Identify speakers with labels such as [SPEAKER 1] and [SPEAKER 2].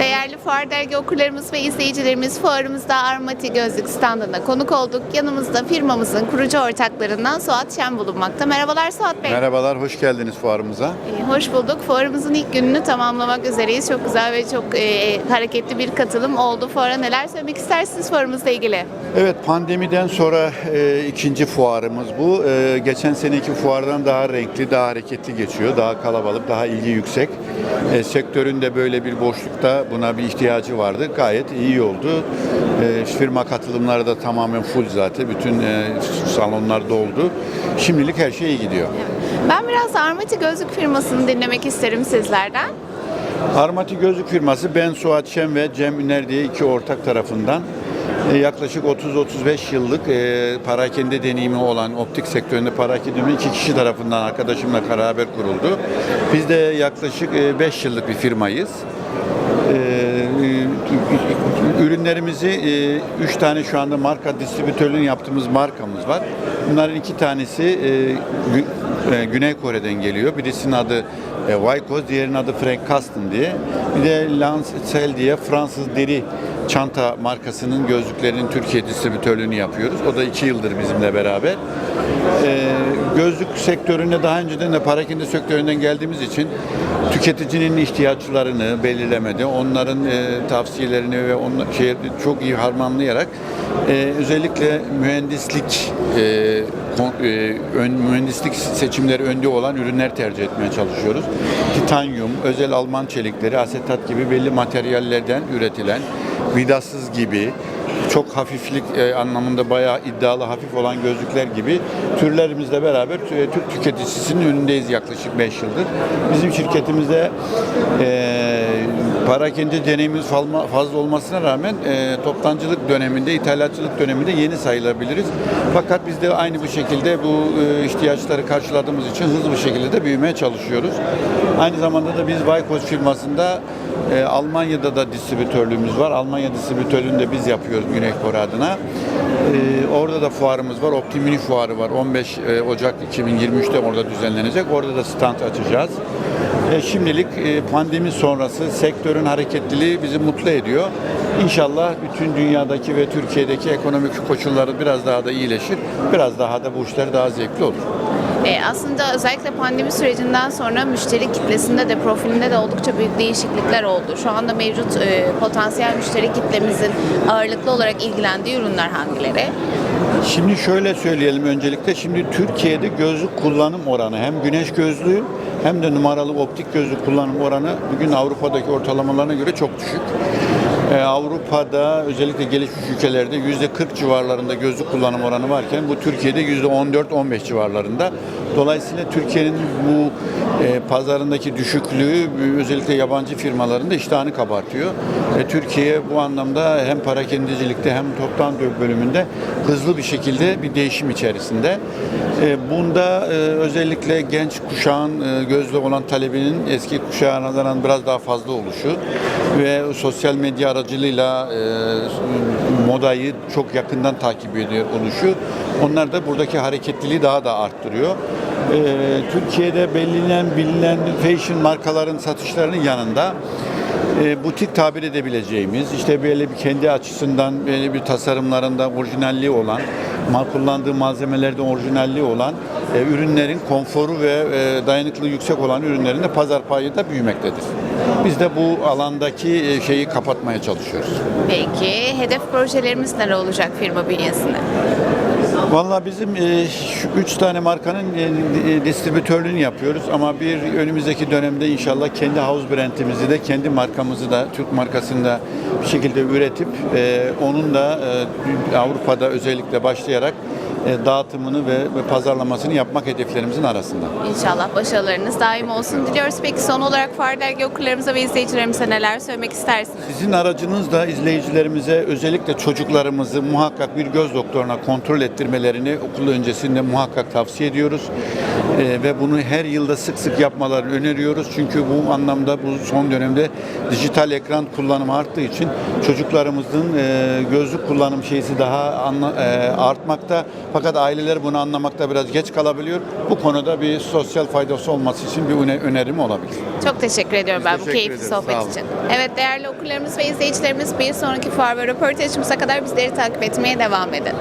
[SPEAKER 1] Değerli Fuar Dergi okurlarımız ve izleyicilerimiz fuarımızda Armati Gözlük standında konuk olduk. Yanımızda firmamızın kurucu ortaklarından Suat Şen bulunmakta. Merhabalar Suat Bey.
[SPEAKER 2] Merhabalar, hoş geldiniz fuarımıza.
[SPEAKER 1] Ee, Hoş bulduk. Fuarımızın ilk gününü tamamlamak üzereyiz. Çok güzel ve çok e, hareketli bir katılım oldu. Fuara neler söylemek istersiniz fuarımızla ilgili?
[SPEAKER 2] Evet, pandemiden sonra e, ikinci fuarımız bu. E, geçen seneki fuardan daha renkli, daha hareketli geçiyor. Daha kalabalık, daha ilgi yüksek. E, sektörün de böyle bir boşlukta buna bir ihtiyacı vardı. Gayet iyi oldu. E, firma katılımları da tamamen full zaten. Bütün e, salonlar doldu. Şimdilik her şey iyi gidiyor.
[SPEAKER 1] Ben biraz Armati Gözlük firmasını dinlemek isterim sizlerden.
[SPEAKER 2] Armati Gözlük firması ben Suat Şen ve Cem Üner diye iki ortak tarafından e, yaklaşık 30-35 yıllık e, parakende deneyimi olan optik sektöründe parakende iki kişi tarafından arkadaşımla beraber kuruldu. Biz de yaklaşık 5 yıllık bir firmayız. E, ürünlerimizi 3 tane şu anda marka distribütörlüğünü yaptığımız markamız var. Bunların iki tanesi e, e, Güney Kore'den geliyor. Birisinin adı e, Wyckoff, diğerinin adı Frank Custom diye. Bir de Lancel diye Fransız deri çanta markasının gözlüklerinin Türkiye distribütörlüğünü yapıyoruz. O da iki yıldır bizimle beraber. E, gözlük sektörüne daha önceden de parakende sektöründen geldiğimiz için tüketicinin ihtiyaçlarını belirlemede, onların e, tavsiyelerini ve onlar, şey, çok iyi harmanlayarak e, özellikle mühendislik e, kon- e, ön, mühendislik seçimleri önde olan ürünler tercih etmeye çalışıyoruz. Titanyum, özel Alman çelikleri, asetat gibi belli materyallerden üretilen, vidasız gibi çok hafiflik e, anlamında bayağı iddialı hafif olan gözlükler gibi türlerimizle beraber tü- Türk tüketicisinin önündeyiz yaklaşık 5 yıldır. Bizim şirketimizde e, parakende deneyimimiz fazla olmasına rağmen e, toptancılık döneminde, ithalatçılık döneminde yeni sayılabiliriz. Fakat biz de aynı bu şekilde bu e, ihtiyaçları karşıladığımız için hızlı bir şekilde de büyümeye çalışıyoruz. Aynı zamanda da biz Wyckoff firmasında e, Almanya'da da distribütörlüğümüz var. Almanya distribütörlüğünü de biz yapıyoruz Güney Kore adına. E, orada da fuarımız var. Optimini fuarı var. 15 e, Ocak 2023'te orada düzenlenecek. Orada da stand açacağız. E, şimdilik e, pandemi sonrası sektörün hareketliliği bizi mutlu ediyor. İnşallah bütün dünyadaki ve Türkiye'deki ekonomik koşulları biraz daha da iyileşir. Biraz daha da bu işler daha zevkli olur.
[SPEAKER 1] Ee, aslında özellikle pandemi sürecinden sonra müşteri kitlesinde de profilinde de oldukça büyük değişiklikler oldu. Şu anda mevcut e, potansiyel müşteri kitlemizin ağırlıklı olarak ilgilendiği ürünler hangileri?
[SPEAKER 2] Şimdi şöyle söyleyelim öncelikle. Şimdi Türkiye'de gözlük kullanım oranı hem güneş gözlüğü hem de numaralı optik gözlük kullanım oranı bugün Avrupa'daki ortalamalarına göre çok düşük. Ee, Avrupa'da özellikle gelişmiş ülkelerde yüzde 40 civarlarında gözlük kullanım oranı varken bu Türkiye'de yüzde 14-15 civarlarında. Dolayısıyla Türkiye'nin bu e, pazarındaki düşüklüğü e, özellikle yabancı firmaların da iştahını kabartıyor. Ve Türkiye bu anlamda hem parakendicilikte hem toptan bölümünde hızlı bir şekilde bir değişim içerisinde. E, Bunda e, özellikle genç kuşağın e, gözlü olan talebinin eski kuşağa nazaran biraz daha fazla oluşu ve sosyal medya aracılığıyla e, modayı çok yakından takip ediyor oluşu. Onlar da buradaki hareketliliği daha da arttırıyor. E, Türkiye'de belirlenen bilinen fashion markaların satışlarının yanında e, butik tabir edebileceğimiz işte böyle bir kendi açısından böyle bir tasarımlarında orijinalliği olan kullandığı malzemelerde orijinalliği olan e, ürünlerin konforu ve e, dayanıklılığı yüksek olan ürünlerin de pazar payı da büyümektedir. Biz de bu alandaki e, şeyi kapatmaya çalışıyoruz.
[SPEAKER 1] Peki hedef projelerimiz neler olacak firma bünyesinde?
[SPEAKER 2] Vallahi bizim e, şu üç tane markanın e, e, distribütörlüğünü yapıyoruz ama bir önümüzdeki dönemde inşallah kendi house brandimizi de kendi markamızı da Türk markasını da bir şekilde üretip e, onun da e, Avrupa'da özellikle başlayarak dağıtımını ve, ve pazarlamasını yapmak hedeflerimizin arasında.
[SPEAKER 1] İnşallah başarılarınız daim olsun diliyoruz. Peki son olarak Fuar Dergi okurlarımıza ve izleyicilerimize neler söylemek istersiniz?
[SPEAKER 2] Sizin aracınızla izleyicilerimize özellikle çocuklarımızı muhakkak bir göz doktoruna kontrol ettirmelerini okul öncesinde muhakkak tavsiye ediyoruz. Ee, ve bunu her yılda sık sık yapmalarını öneriyoruz. Çünkü bu anlamda bu son dönemde dijital ekran kullanımı arttığı için çocuklarımızın e, gözlük kullanım şeysi daha anla- e, artmakta. Fakat aileler bunu anlamakta biraz geç kalabiliyor. Bu konuda bir sosyal faydası olması için bir öne- önerim olabilir.
[SPEAKER 1] Çok teşekkür ediyorum
[SPEAKER 2] Biz
[SPEAKER 1] ben bu
[SPEAKER 2] teşekkür
[SPEAKER 1] keyifli
[SPEAKER 2] ederiz, sağ
[SPEAKER 1] sohbet
[SPEAKER 2] olun.
[SPEAKER 1] için. Evet değerli okurlarımız ve izleyicilerimiz bir sonraki fuar ve röportajımıza kadar bizleri takip etmeye devam edin.